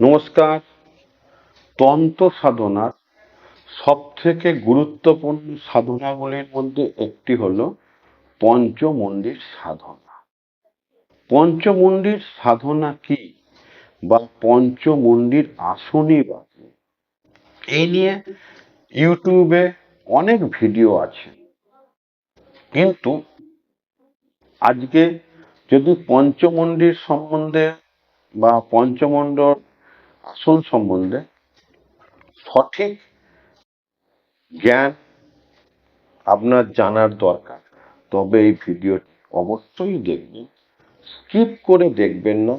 নমস্কার। তন্ত্র সাধনার সব থেকে গুরুত্বপূর্ণ সাধনাগুলির মধ্যে একটি হল পঞ্চমন্ডির সাধনা। পঞ্চমন্ডির সাধনা কি বা পঞ্চমন্দির আসনই বা? এই নিয়ে ইউটিউবে অনেক ভিডিও আছে। কিন্তু আজকে যদি পঞ্চমন্ডির সম্বন্ধে বা পঞ্চমণ্ডল আসন সম্বন্ধে সঠিক জ্ঞান আপনার জানার দরকার। তবে এই ভিডিওটি অবশ্যই দেখবেন, স্কিপ করে দেখবেন না।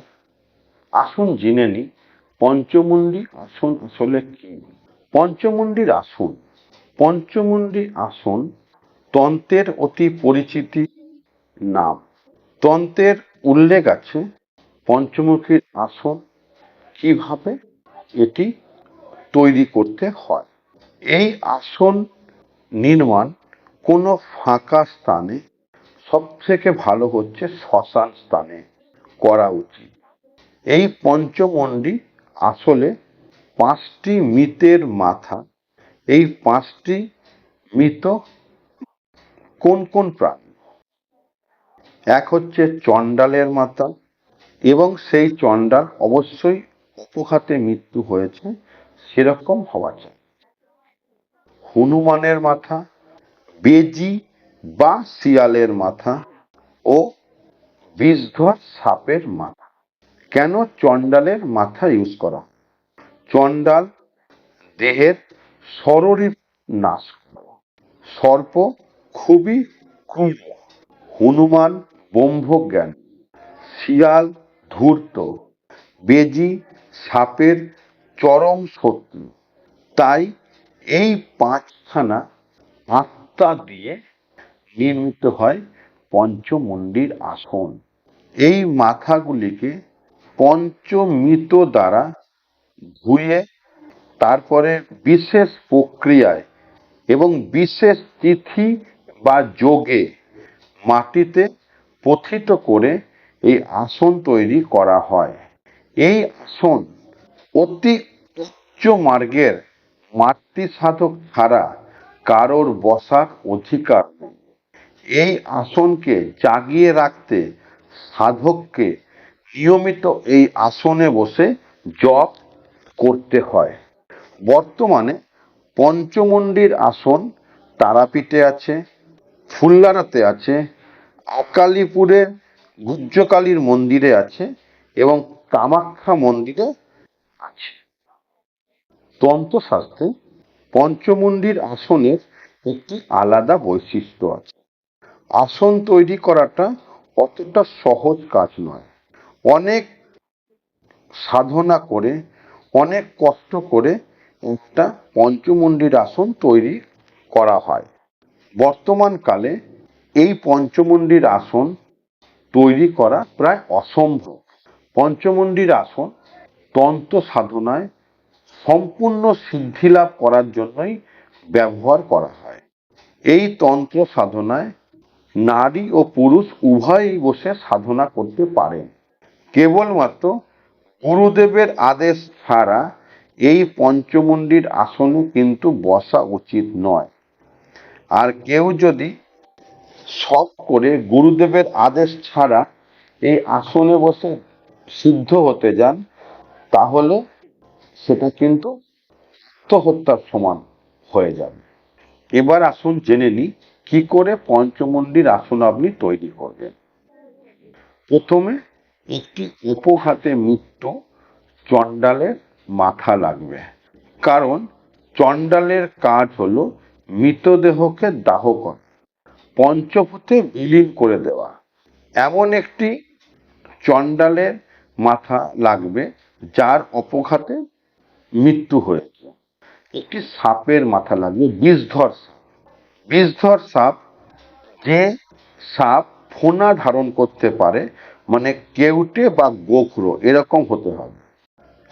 আসুন জেনে নিই পঞ্চমুণ্ডি আসন আসলে কি? পঞ্চমুণ্ডির আসন পঞ্চমুণ্ডি আসন তন্ত্রের অতি পরিচিতি নাম। তন্ত্রের উল্লেখ আছে, পঞ্চমুখীর আসন কীভাবে এটি তৈরি করতে হয়? এই আসন নির্মাণ কোনো ফাঁকা স্থানে সব থেকে ভালো হচ্ছে শ্মশান স্থানে করা উচিত। এই পঞ্চমন্ডি আসলে পাঁচটি মৃতের মাথা। এই পাঁচটি মৃত কোন কোন প্রাণী? এক হচ্ছে চণ্ডালের মাথা এবং সেই চণ্ডাল অবশ্যই অপঘাতে মৃত্যু হয়েছে, সেরকম হওয়া চাই হনুমানের মাথা, বেজি বা শিয়ালের মাথা ও বিষধর সাপের মাথা। কেন চণ্ডালের মাথা ইউজ করা চণ্ডাল দেহের সররীপ নাশ সর্প খুবই ক্রূর। হনুমান ব্রহ্মজ্ঞান। শিয়াল ধূর্ত। বেজি সাপের চরম শত্রু। তাই এই পাঁচখানা আত্মা দিয়ে নির্মিত হয় পঞ্চমন্ডির আসন। এই মাথাগুলিকে পঞ্চমৃত দ্বারা ধুয়ে তারপরে বিশেষ প্রক্রিয়ায় এবং বিশেষ তিথি বা যোগে মাটিতে পথিত করে এই আসন তৈরি করা হয়। এই আসন অতি উচ্চ মার্গের মাতৃ সাধক ছাড়া কারোর বসার অধিকার এই আসনকে জাগিয়ে রাখতে সাধককে নিয়মিত এই আসনে বসে জপ করতে হয়। বর্তমানে পঞ্চমন্ডির আসন তারাপীঠে আছে ফুল্লারাতে আছে আকালিপুরে গুজ্জকালীর মন্দিরে আছে এবং কামাখ্যা মন্দিরে আছে। তন্ত্রশাস্ত্রে পঞ্চমন্ডির আসনের একটি আলাদা বৈশিষ্ট্য আছে। আসন তৈরি করাটা অতটা সহজ কাজ নয়। অনেক সাধনা করে, অনেক কষ্ট করে একটা পঞ্চমন্ডির আসন তৈরি করা হয়। বর্তমানকালে এই পঞ্চমন্ডির আসন তৈরি করা প্রায় অসম্ভব। পঞ্চমন্ডির আসন তন্ত্র সাধনায় সম্পূর্ণ সিদ্ধি লাভ করার জন্যই ব্যবহার করা হয়। এই তন্ত্র সাধনায় নারী ও পুরুষ উভয়ই বসে সাধনা করতে পারেন। কেবলমাত্র গুরুদেবের আদেশ ছাড়া এই পঞ্চমন্ডির আসনে কিন্তু বসা উচিত নয়। আর কেউ যদি সব করে গুরুদেবের আদেশ ছাড়া এই আসনে বসে সিদ্ধ হতে যান, তাহলে সেটা কিন্তু আত্মহত্যার সমান হয়ে যাবে। এবার আসুন জেনে নিই, কি করে পঞ্চমন্ডির আসন আপনি তৈরি করবেন। প্রথমে একটি উপঘাতে মৃত্যু চণ্ডালের মাথা লাগবে। কারণ চণ্ডালের কাজ হলো মৃতদেহকে দাহ করা, পঞ্চভূতে বিলীন করে দেওয়া। এমন একটি চণ্ডালের মাথা লাগবে, যার অপঘাতে মৃত্যু হয়েছে। একটি সাপের মাথা লাগবে, বিষধর সাপ। বিষধর সাপ যে সাপ ফোনা ধারণ করতে পারে মানে কেউটে বা গোখরো, এরকম হতে হবে।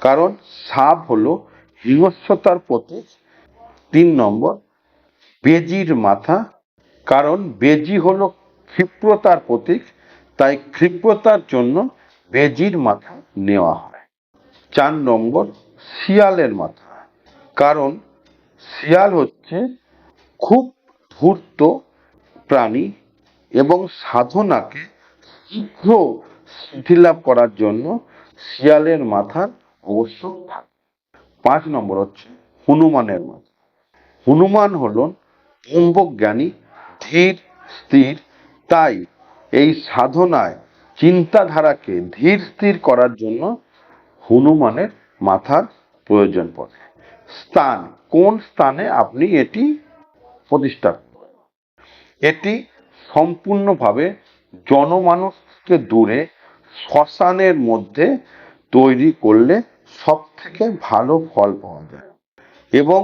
কারণ সাপ হলো হিংস্রতার প্রতীক। তিন নম্বর, বেজির মাথা। কারণ বেজি হলো ক্ষিপ্রতার প্রতীক, তাই ক্ষিপ্রতার জন্য বেজির মাথা নেওয়া হয়। চার নম্বর, শিয়ালের মাথা। কারণ শিয়াল হচ্ছে খুব ধূর্ত প্রাণী এবং সাধনাকে শীঘ্র সিদ্ধি করার জন্য শিয়ালের মাথার আবশ্যক থাকে। পাঁচ নম্বর হচ্ছে হনুমানের মাথা। হনুমান হলেন কুম্ভজ্ঞানী, ধীর, স্থির। তাই এই সাধনায় চিন্তাধারাকে ধীর স্থির করার জন্য হনুমানের মাথার প্রয়োজন পড়ে। স্থান, কোন স্থানে আপনি এটি প্রতিষ্ঠা করবেন? এটি সম্পূর্ণভাবে জনমানসকে দূরে, শ্মশানের মধ্যে তৈরি করলে সব থেকে ভালো ফল পাওয়া যায় এবং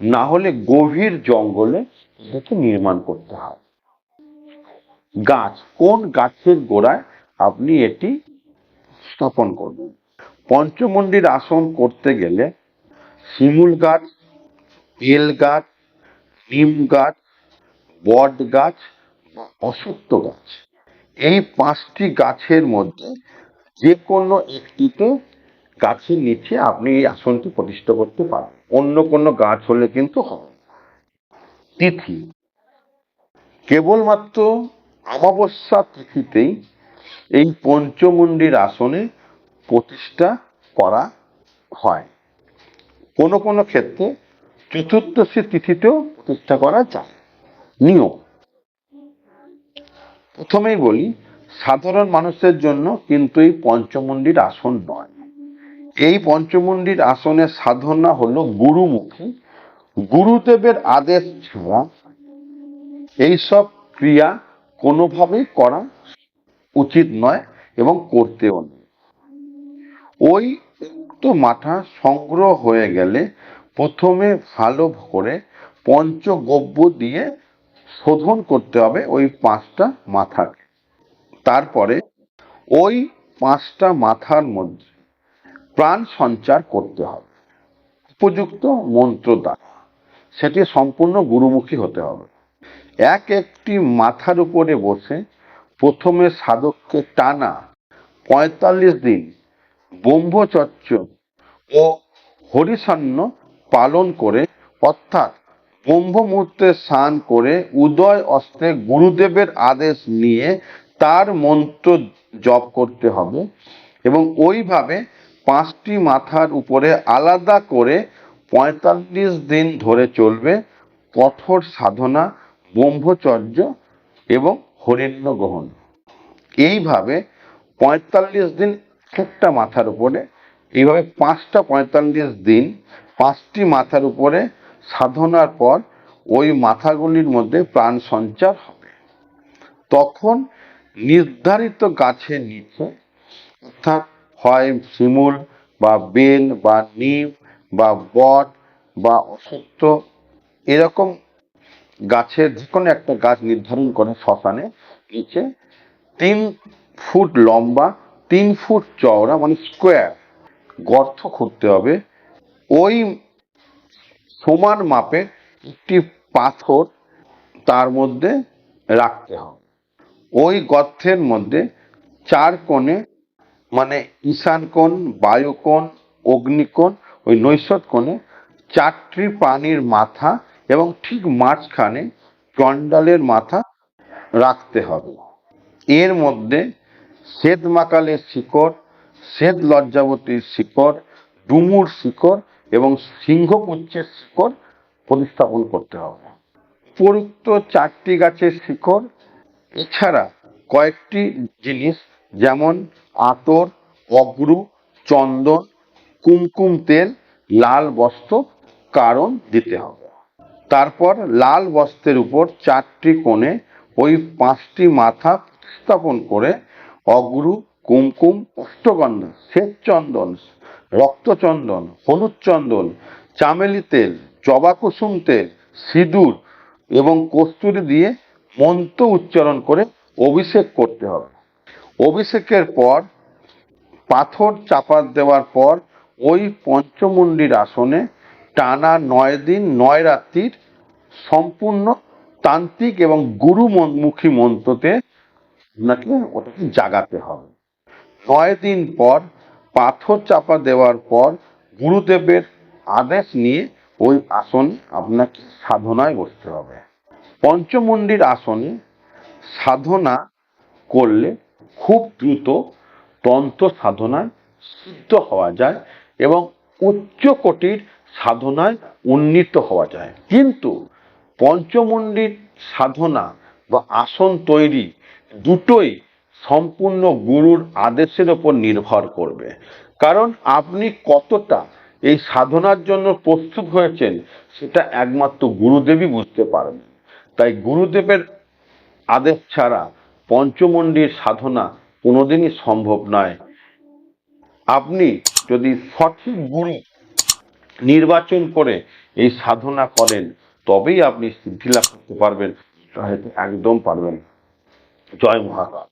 না হলে গভীর জঙ্গলে এটাকে নির্মাণ করতে হয়। গাছ, কোন গাছের গোড়ায় আপনি এটি স্থাপন করবেন? পঞ্চমন্ডির আসন করতে গেলে শিমুল গাছ, বেল গাছ, নিম গাছ, বট গাছ অশ্বত্থ গাছ। এই পাঁচটি গাছের মধ্যে যে কোনো একটিতে গাছের নিচে আপনি এই আসনটি প্রতিষ্ঠা করতে পারেন অন্য কোনো গাছ হলে কিন্তু হবে তিথি। কেবলমাত্র অমাবস্যা তিথিতেই এই পঞ্চমুণ্ডির আসনে প্রতিষ্ঠা করা হয়। কোনো কোনো ক্ষেত্রে চতুর্দশী তিথিতেও প্রতিষ্ঠা করা যায়। নিয়ম। প্রথমেই বলি, সাধারণ মানুষের জন্য কিন্তু এই পঞ্চমুণ্ডির আসন নয়। এই পঞ্চমুণ্ডির আসনের সাধনা হল গুরুমুখী, গুরুদেবের আদেশ ছাড়া এইসব ক্রিয়া কোনোভাবেই করা উচিত নয় এবং করতেও নেই। ওই উক্ত মাথা সংগ্রহ হয়ে গেলে প্রথমে ভালো করে পঞ্চগব্য দিয়ে শোধন করতে হবে ওই পাঁচটা মাথাকে। তারপরে ওই পাঁচটা মাথার মধ্যে প্রাণ সঞ্চার করতে হবে। উপযুক্ত মন্ত্র দ্বারা সেটি সম্পূর্ণ গুরুমুখী হতে হবে। এক একটি মাথার উপরে বসে প্রথমে সাধককে টানা পঁয়তাল্লিশ দিন ব্রহ্মচর্য ও হরিসান্ন পালন করে, অর্থাৎ ব্রহ্মমূর্তে স্নান করে উদয় অস্তে গুরুদেবের আদেশ নিয়ে তার মন্ত্র জপ করতে হবে এবং ওইভাবে পাঁচটি মাথার উপরে আলাদা করে পঁয়তাল্লিশ দিন ধরে চলবে কঠোর সাধনা ব্রহ্মচর্য এবং হরিণ্য গ্রহণ। এইভাবে পঁয়তাল্লিশ দিন একটা মাথার উপরে, এইভাবে পাঁচটা পঁয়তাল্লিশ দিন পাঁচটি মাথার উপরে সাধনার পর ওই মাথাগুলির মধ্যে প্রাণ সঞ্চার হবে। তখন নির্ধারিত গাছের নিচে, অর্থাৎ হয় শিমুল বা বেল বা নিম বা বট বা অসত্য এরকম গাছের যে কোনো একটা গাছ নির্ধারণ করে শ্মশানে, নিচে তিন ফুট লম্বা, তিন ফুট চওড়া মানে স্কোয়ার গর্ত খুঁড়তে হবে। ওই সমান মাপের একটি পাথর তার মধ্যে রাখতে হবে। ওই গর্তের মধ্যে চার কোণে মানে ঈশান কোণ বায়ুকোণ অগ্নিকোণ ওই নৈশদ কোণে চারটি প্রাণীর মাথা এবং ঠিক মাঝখানে চণ্ডালের মাথা রাখতে হবে। এর মধ্যে শ্বেত মাকালের শিকড়, শ্বেত লজ্জাবতীর শিকড়, ডুমুর শিকড় এবং সিংহপুচ্ছের শিকড় প্রতিস্থাপন করতে হবে। উপরুক্ত চারটি গাছের শিকড়, এছাড়া কয়েকটি জিনিস যেমন আতর অগ্রু চন্দন, কুমকুম তেল, লাল বস্ত্র, কারণ দিতে হবে। তারপর লাল বস্ত্রের উপর চারটি কোণে ওই পাঁচটি মাথা স্থাপন করে অগ্রু, কুমকুম, অষ্টগন্ধা, শ্বেতচন্দন, রক্তচন্দন হলুদ চন্দন চামেলি তেল, জবা কুসুম তেল, সিঁদুর এবং কস্তুরি দিয়ে মন্ত্র উচ্চারণ করে অভিষেক করতে হবে। অভিষেকের পর, পাথর চাপা দেওয়ার পর ওই পঞ্চমুণ্ডির আসনে টানা নয় দিন, নয় রাত্রির সম্পূর্ণ তান্ত্রিক এবং গুরুমুখী মন্ত্রতে আপনাকে ওটাকে জাগাতে হবে। নয় দিন পর, পাথর চাপা দেওয়ার পর গুরুদেবের আদেশ নিয়ে ওই আসন আপনাকে সাধনায় বসতে হবে। পঞ্চমুণ্ডির আসনে সাধনা করলে খুব দ্রুত তন্ত্র সাধনায় সিদ্ধ হওয়া যায় এবং উচ্চ কোটির সাধনায় উন্নীত হওয়া যায়। কিন্তু পঞ্চমুণ্ডির সাধনা বা আসন তৈরি দুটোই সম্পূর্ণ গুরুর আদেশের ওপর নির্ভর করবে। কারণ আপনি কতটা এই সাধনার জন্য প্রস্তুত হয়েছেন, সেটা একমাত্র গুরুদেবই বুঝতে পারবেন। তাই গুরুদেবের আদেশ ছাড়া পঞ্চমন্ডির সাধনা কোনোদিনই সম্ভব নয়। আপনি যদি সঠিক গুরু নির্বাচন করে এই সাধনা করেন, তবেই আপনি সিদ্ধি লাভ করতে পারবেন একদম পারবেন জয় মহাকাল।